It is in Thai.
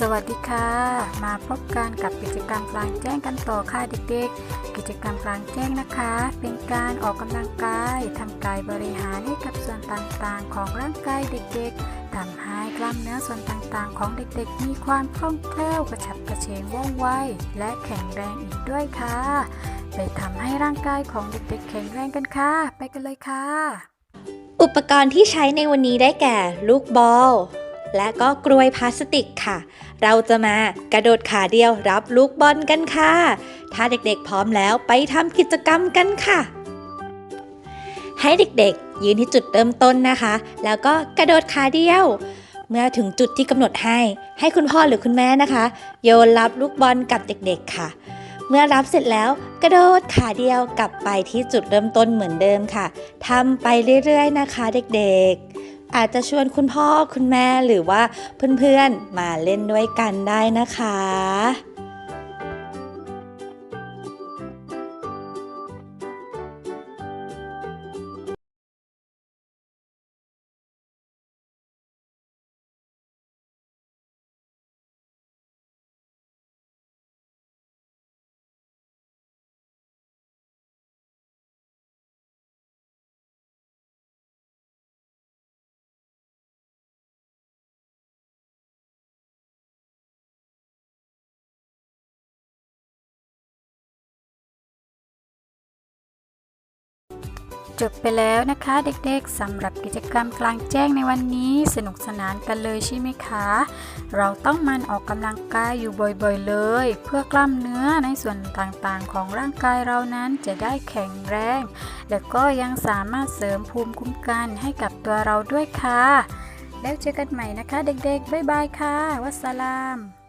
สวัสดีค่ะ มาพบกันกับกิจกรรมกลางแจ้งกันต่อค่ะเด็กๆ กิจกรรมกลางแจ้งนะคะ เป็นการออกกำลังกายทำกายบริหารให้กับส่วนต่างๆ ของร่างกายเด็กๆทำให้กล้ามเนื้อส่วนต่างๆ ของเด็กๆ มีความคล่องแคล่วกระฉับกระเฉงว่องไวและแข็งแรงอีกด้วยค่ะ ไปทำให้ร่างกายของเด็กๆ แข็งแรงกันค่ะ ไปกันเลยค่ะ อุปกรณ์ที่ใช้ในวันนี้ได้แก่ ลูกบอล และก็กรวยพลาสติกค่ะ เราจะมากระโดดขาเดียวรับลูกบอลกันค่ะ ถ้าเด็กๆพร้อมแล้วไปทำกิจกรรมกันค่ะ ให้เด็กๆ ยืนที่จุดเริ่มต้นนะคะ แล้วก็กระโดดขาเดียว เมื่อถึงจุดที่กำหนดให้ ให้คุณพ่อหรือคุณแม่นะคะ โยนรับลูกบอลกับเด็กๆค่ะเมื่อรับเสร็จแล้วกระโดดขาเดียวกลับไปที่จุดเริ่มต้นเหมือนเดิมค่ะทำไปเรื่อยๆนะคะเด็กๆ อาจจะชวนคุณพ่อคุณแม่หรือว่าเพื่อนๆมาเล่นด้วยกันได้นะคะ จบไปแล้วนะคะเด็กๆสำหรับกิจกรรมกลางแจ้งในวันนี้สนุกสนานกันเลยใช่ไหมคะ เราต้องมันออกกำลังกายอยู่บ่อยๆเลย เพื่อกล้ามเนื้อในส่วนต่างๆ ของร่างกายเรานั้นจะได้แข็งแรง และก็ยังสามารถเสริมภูมิคุ้มกันให้กับตัวเราด้วยค่ะ แล้วเจอกันใหม่นะคะ เด็กๆบ๊ายบายค่ะ วัสสลาม